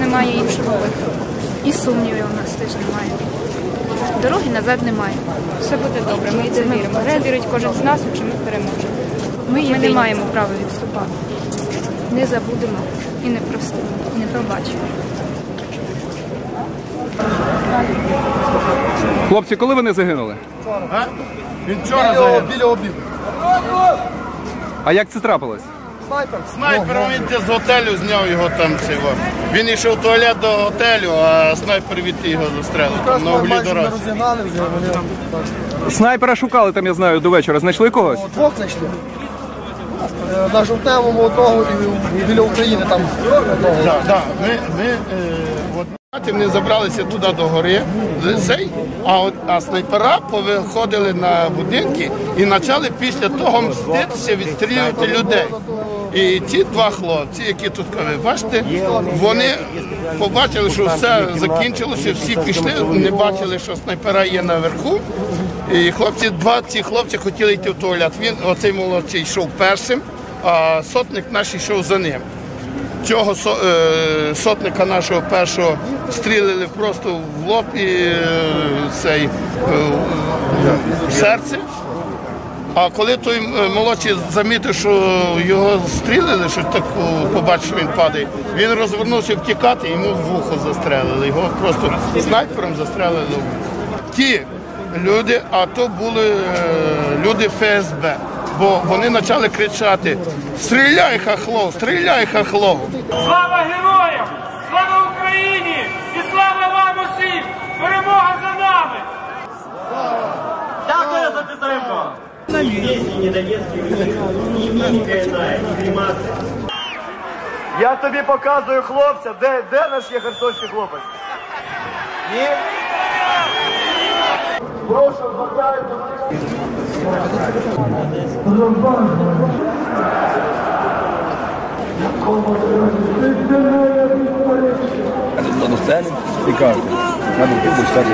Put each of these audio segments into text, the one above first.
Немає іншого виходу. І сумнівів у нас теж немає. Дороги назад немає. Все буде добре, ми це віримо. Це вірить кожен з нас, що ми переможемо. Ми, ми не маємо права відступати. Не забудемо і не простимо, і не пробачимо. Хлопці, коли вони загинули? Він вчора загинув. Біля обіду. А як це трапилось? Снайпером він з готелю зняв його там цього. Він йшов в туалет до готелю, а снайпер від його застрелив там на углі дороги. розігнали вже, вони там Снайпера шукали там, я знаю, до вечора. Знайшли когось? двох знайшли. Е, На жовтневому одного і біля України там одного. Да, да. Ми, ми е, от, вони забралися туди до гори, цей, а, от, а снайпера повиходили на будинки і почали після того мститися, відстрілювати людей. І ті два хлопці, які тут ви бачите, вони побачили, що все закінчилося, всі пішли, не бачили, що снайпера є наверху. І хлопці, два ці хлопці хотіли йти в туалет. Він, оцей молодший, йшов першим, а сотник наш йшов за ним. Цього е, сотника нашого першого стрілили просто в лоб і е, цей, е, в серце. А коли той е, молодший замітив, що його стрілили, що так побачив, він падає, він розвернувся втікати, йому в вухо застрелили. Його просто снайпером застрелили в вухо. Ті люди, а то були е, люди ФСБ. Бо вони почали кричати: Стріляй, хахлов, стріляй, хахлов. Слава героям! Слава Україні! І слава вам усім! Перемога за нами! Дякую за підтримку! Я тобі показую хлопця, де, де наш є херсонський хлопець. Ні? Прошу, звертаю до до сцени і кажуть, треба йти читати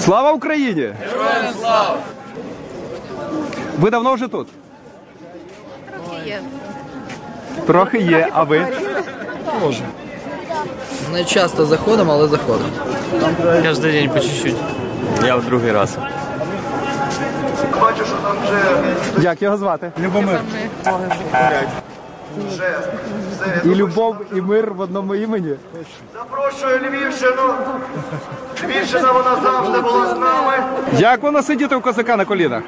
Слава Україні! Героям слава! Ви давно вже тут? Трохи є. Трохи є, а ви? Не часто заходимо, але заходимо. Каждый день по чуть-чуть. Я в другий раз. Бачу, що там вже Як його звати? Жест. Все. І любов, і мир в одному імені. Запрошую Львівщину. Львівщина вона завжди була з нами. Як воно сидіти у козака на колінах?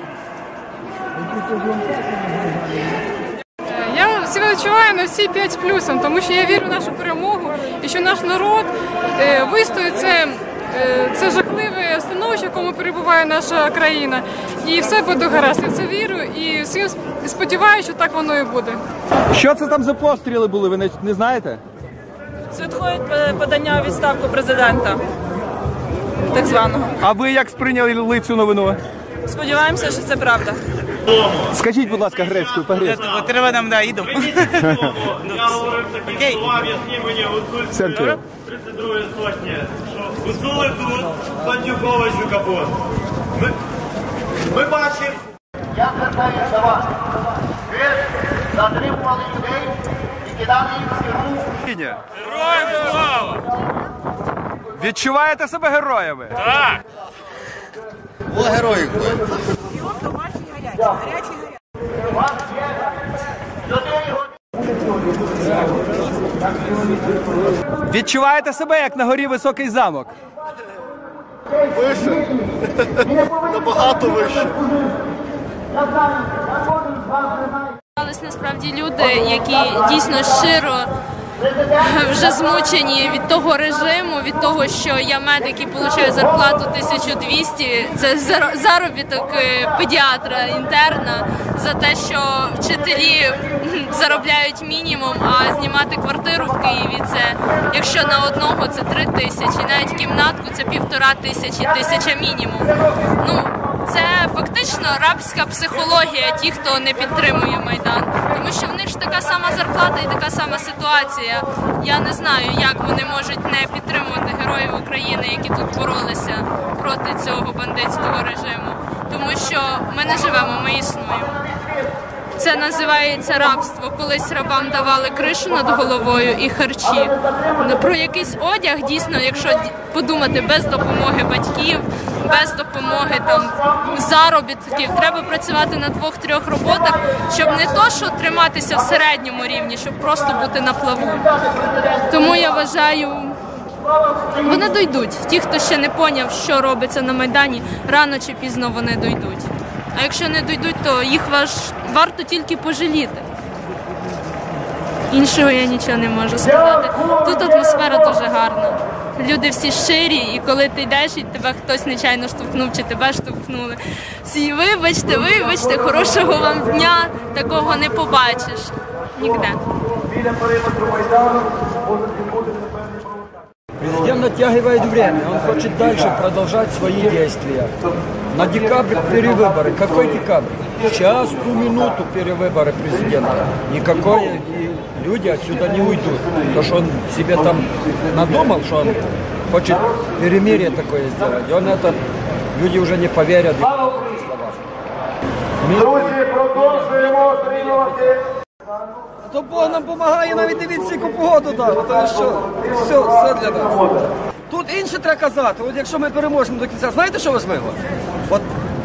Я себе відчуваю на всі 5 з плюсом, тому що я вірю в нашу перемогу і що наш народ е, вистоїть це, це жахливе становище, в якому перебуває наша країна. І все буде гаразд. Я в це вірю і всім сподіваюся, що так воно і буде. Що це там за постріли були? Ви не, не знаєте? Святкують е, подання у відставку президента, так званого. А ви як сприйняли цю новину? Сподіваємося, що це правда. Скажіть, будь ласка, грецькою по-грецьки. Треба нам да, іду. Я говорив такі Окей. мені 32 сотні. Гуцули тут, Бандюковичу капот. Ми, ми бачимо. Я звертаюся до вас. Ви затримували людей і кидали їх в тюрму. Героям слава! Відчуваєте себе героями? Так! Людей Відчуваєте себе як на горі високий замок? Вище. Набагато вище. Насправді люди, які дійсно щиро вже змучені від того режиму, від того, що я медик і получаю зарплату 1200, це зар- заробіток е, педіатра, інтерна, за те, що вчителі заробляють мінімум, а знімати квартиру в Києві це, якщо на одного, це три тисячі, навіть кімнатку це півтора тисячі, тисяча мінімум. Ну, це фактично рабська психологія, ті, хто не підтримує майдан, тому що в них ж така сама зарплата і така сама ситуація. Я не знаю, як вони можуть не підтримувати героїв України, які тут боролися проти цього бандитського режиму. Тому що ми не живемо, ми існуємо. Це називається рабство. Колись рабам давали кришу над головою і харчі. Ну, Про якийсь одяг дійсно, якщо подумати без допомоги батьків, без допомоги там заробітків, треба працювати на двох-трьох роботах, щоб не то, що триматися в середньому рівні, щоб просто бути на плаву. Тому я вважаю. Вони дойдуть. Ті, хто ще не поняв, що робиться на Майдані, рано чи пізно вони дойдуть. А якщо не дойдуть, то їх варто тільки пожаліти. Іншого я нічого не можу сказати. Тут атмосфера дуже гарна. Люди всі щирі, і коли ти йдеш, і тебе хтось нечайно штовхнув, чи тебе штовхнули. Всі вибачте, вибачте, хорошого вам дня, такого не побачиш ніде. Президент натягивает время, он хочет дальше продолжать свои действия. На декабрь перевыборы. Какой декабрь? Сейчас, ту минуту перевыборы президента. Никакой, люди отсюда не уйдут. Потому что он себе там надумал, что он хочет перемирие такое сделать. И он это, люди уже не поверят. Друзі, продовжуємо отримувати. То Бог нам допомагає навіть дивіться, яку погоду дав. То що? Все, все для нас. Тут інше треба казати. От якщо ми переможемо до кінця, знаєте, що важливо? От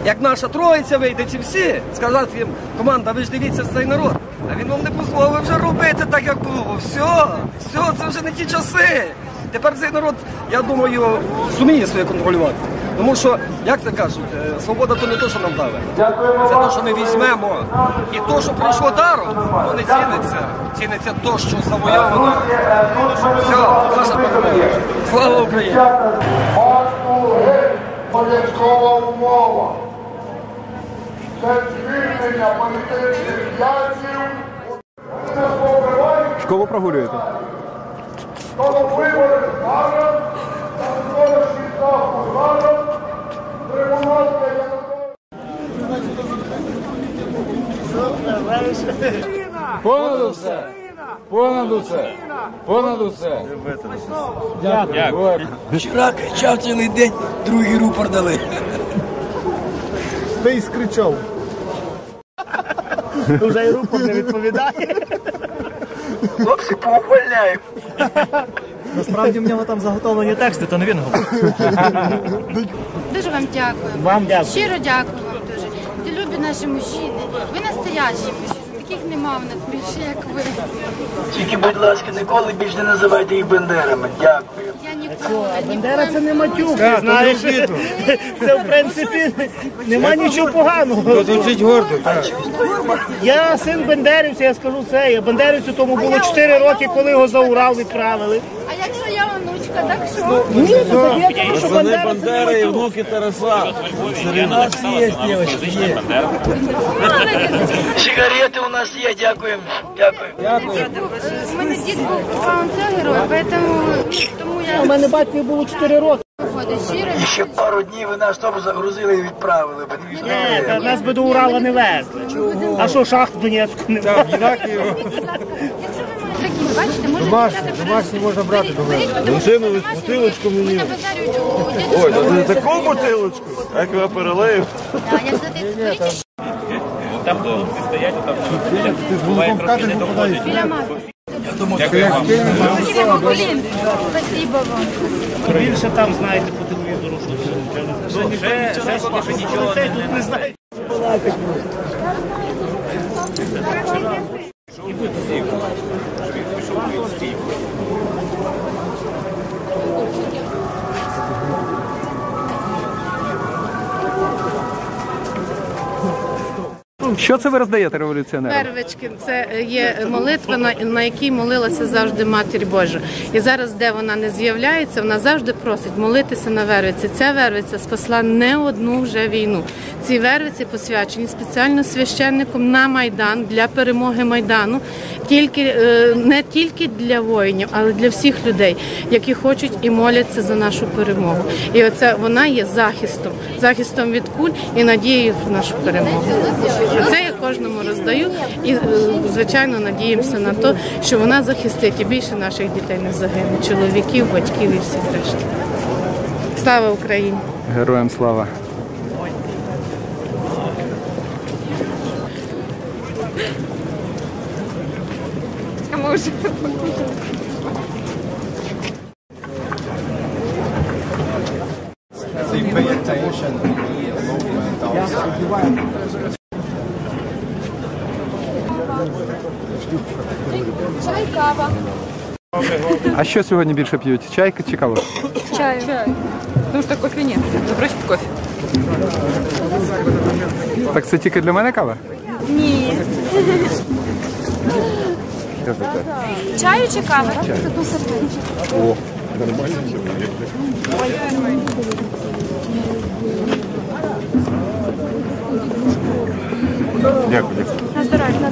як наша троїця вийде, ці всі, сказати їм, команда, ви ж дивіться цей народ. А він вам не дозволив вже робити так, як було. Все, все, це вже не ті часи. Тепер цей народ, я думаю, зуміє своє контролювати. Тому що, як це кажуть, е, свобода то не те, що нам дали. Це те, що ми візьмемо. І те, що пройшло даром, воно не ціниться. Ціниться те, що завойовано. Все, наша перемога. Слава Україні! Обов'язкова умова. Це звільнення політичних в'язнів. Школу прогулюєте? Тому вибори зараз, та внутрішній зараз, Понад усе! Понад усе! Понад усе! Дякую. Вчора кричав цілий день, другий рупор дали. Ти скричав. Вже і рупор не відповідає. Хлопці, поухваляємо. Насправді в нього там заготовлені тексти, то не він говорить. Дуже вам дякую. Вам дякую. Щиро дякую вам дуже. Ти любі наші мужчини. Ви настоящі мужчини. Таких нема в нас більше, як ви. Тільки, будь ласка, ніколи більше не називайте їх бендерами. Дякую. Я ніколи. Бендера це не матюк, ти знаєш. обідно. Це в принципі нема нічого поганого. Звучить гордо. Я син бендерівця, я скажу це. Я бендерівцю тому було 4 роки, коли його за Урал відправили. А якщо я онучка, так що? Ні, ну так я кажу, що Бандера це Бандера і внуки Тараса. У нас є, дівчатки, є. Сигарети у нас є, дякуємо. Дякую. У мене дід був каунцелером, тому, тому я... У мене батько було 4 роки. І ще пару днів ви на автобус загрузили і відправили. б. Ні, та нас би до Урала не везли. А що, шахт в Донецьку не Так, його. Бачите, Домашні, домашні можна брати до мене. Бензинову бутилочку мені. Ой, та не таку бутилочку, як я те- беріть Там хлопці стоять, там молоком катиш попадаєш. біля. Дякую вам. Спасибо, вам. Більше там знаєте по телевізору, що Ще- що нічого не знаєте. Що це ви роздаєте революціонерам? Вервички це є молитва, на, на якій молилася завжди Матір Божа. І зараз, де вона не з'являється, вона завжди просить молитися на вервиці. Ця вервиця спасла не одну вже війну. Ці вервиці посвячені спеціально священником на майдан для перемоги майдану, тільки е, не тільки для воїнів, але для всіх людей, які хочуть і моляться за нашу перемогу. І оце вона є захистом, захистом від куль і надією в нашу перемогу. Це я кожному роздаю і е, звичайно надіємося на те, що вона захистить і більше наших дітей не загине, чоловіків, батьків і всіх решти. Слава Україні! Героям слава. Може. Чай, кава. А що сьогодні більше п'ють? Чай чи каву? Чай. Потому что кофе нет. Бросить кофе. Так це тільки для мене кава? Ні. Чаю чи кави? Чай. О, нормально. Дякую. На. На здоров'я.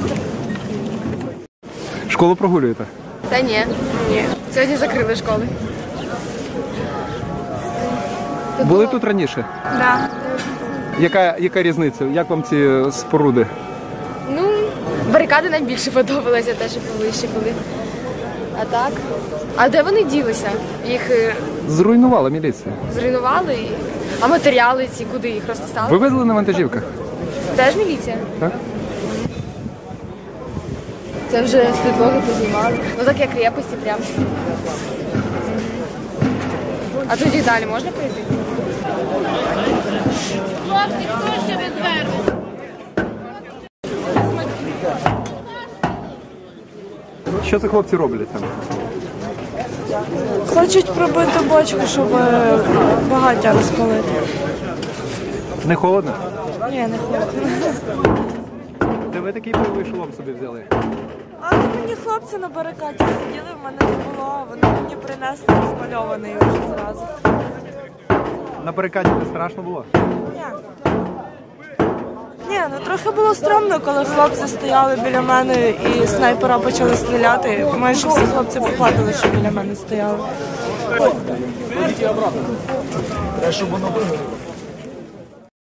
Школу прогулюєте? Та ні. Ні. Сьогодні закрили школи. Були тут раніше? Да. Яка, яка різниця? Як вам ці споруди? Ну, барикади найбільше подобалися, те, що поближче були. А так? А де вони ділися? Їх е, Зруйнувала міліція. зруйнували? А матеріали ці куди їх розтастали? Вивезли на вантажівках? Теж міліція? Так. Це вже з підлоги познімали. Ну так як крепості прям. А тоді далі можна пройти? Хлопці, хто ще без верви? Що це хлопці роблять там? Хочуть пробити бочку, щоб е, багаття розпалити. Не холодно? Ні, не хочуть. Ви такий бойовий шолом собі взяли? А от мені хлопці на барикаді сиділи, в мене не було. Вони мені принесли розмальований вже зразу. На барикаді не страшно було? Ні. Ні, ну трохи було стрьомно, коли хлопці стояли біля мене і снайпера почали стріляти. Майже всі хлопці поплатили, що біля мене стояли. Треба, щоб воно вигоріло.